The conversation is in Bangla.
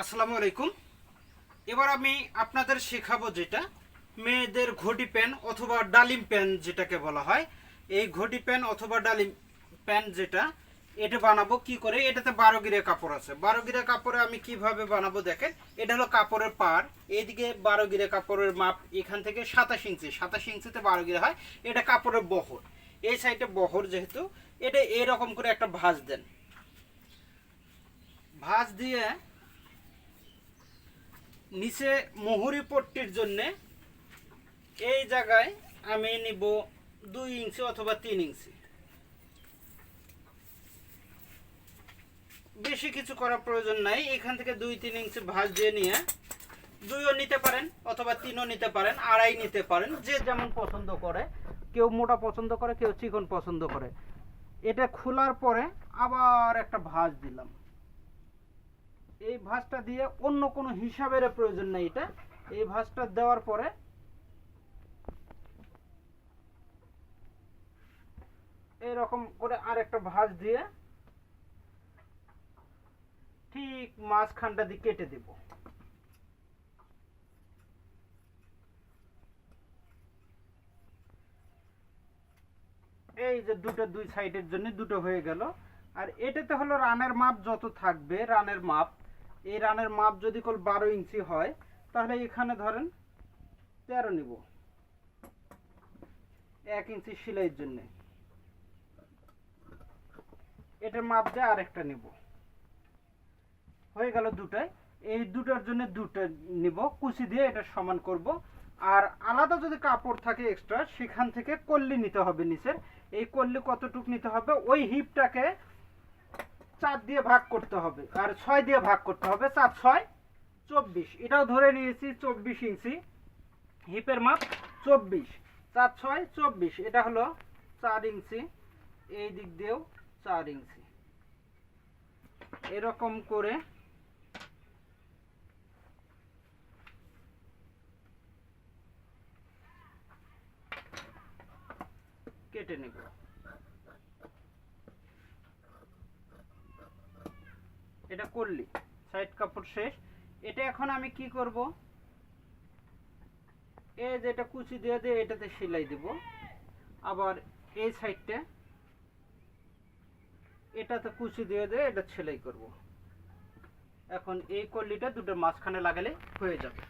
আসসালামু আলাইকুম। এবার আমি আপনাদের শেখাবো যেটা, মেয়েদের ঘটি প্যান অথবা ডালিম প্যান যেটাকে বলা হয়। এই ঘটি প্যান অথবা ডালিম প্যান যেটা, এটা বানাবো কি করে? এটাতে বারো গিরে কাপড় আছে। বারো গিরে কাপড়ে আমি কীভাবে বানাবো দেখেন? এটা হলো কাপড়ের পার এইদিকে বারো গিরে কাপড়ের মাপ এখান থেকে সাতাশ ইঞ্চি। সাতাশ ইঞ্চিতে বারো গিরে হয়। এটা কাপড়ের বহর। এই সাইডে বহর যেহেতু, এটা এরকম করে একটা ভাঁজ দেন। ভাঁজ দিয়ে নিচে মহুরি পট্টির জন্যে এই জায়গায় আমি নিব দুই ইঞ্চি অথবা তিন ইঞ্চি। বেশি কিছু করার প্রয়োজন নাই, এখান থেকে দুই তিন ইঞ্চি ভাঁজ দিয়ে নিয়ে দুইও নিতে পারেন অথবা তিনও নিতে পারেন, আড়াই নিতে পারেন, যে যেমন পছন্দ করে। কেউ মোটা পছন্দ করে, কেউ চিকন পছন্দ করে। এটা খোলার পরে আবার একটা ভাঁজ দিলাম। এই ভাঁজটা দিয়ে অন্য কোনো হিসাবের প্রয়োজন নেই এটা। এই ভাঁজটা দেওয়ার পরে এরকম করে আরেকটা ভাঁজ দিয়ে ঠিক মাঝখানটা দিয়ে কেটে দেব। এই যে দুটো দুই সাইডের জন্য দুটো হয়ে গেল। আর এটাতে হলো রানের মাপ যত থাকবে, রানের মাপ এই রানের মাপ যদি কল বারো ইঞ্চি হয়, তাহলে এখানে ধরেন তেরো নিব। এক ইঞ্চি সেলাইয়ের জন্য। এটার মাপ দিয়ে আরেকটা নিব। হয়ে গেল দুটাই এই দুটার জন্য দুটো নিব, কুচি দিয়ে এটা সমান করব। আর আলাদা যদি কাপড় থাকে এক্সট্রা সেখান থেকে কল্লি নিতে হবে নিচের। এই কল্লি কতটুক নিতে হবে? ওই হিপটাকে চার দিয়ে ভাগ করতে হবে, আর ছয় দিয়ে ভাগ করতে হবে, চার, ছয়, চব্বিশ। এটাও ধরে নিয়েছি, চব্বিশ ইঞ্চি, হিপের মাপ চব্বিশ। চার, ছয়, চব্বিশ, এটা হলো চার ইঞ্চি, এই দিক দিয়েও চার ইঞ্চি। এরকম করে কেটে নেব। এটা করলি সাইড কাপড় শেষ। এটা এখন আমি কি করব? এই যেটা কুচি দিয়ে দিয়ে এটাতে সেলাই দেব। আবার এই সাইডটা এটাতে কুচি দিয়ে দিয়ে এটা সেলাই করব। এখন এই কল্লিটা দুটো মাঝখানে লাগালে হয়ে যাবে।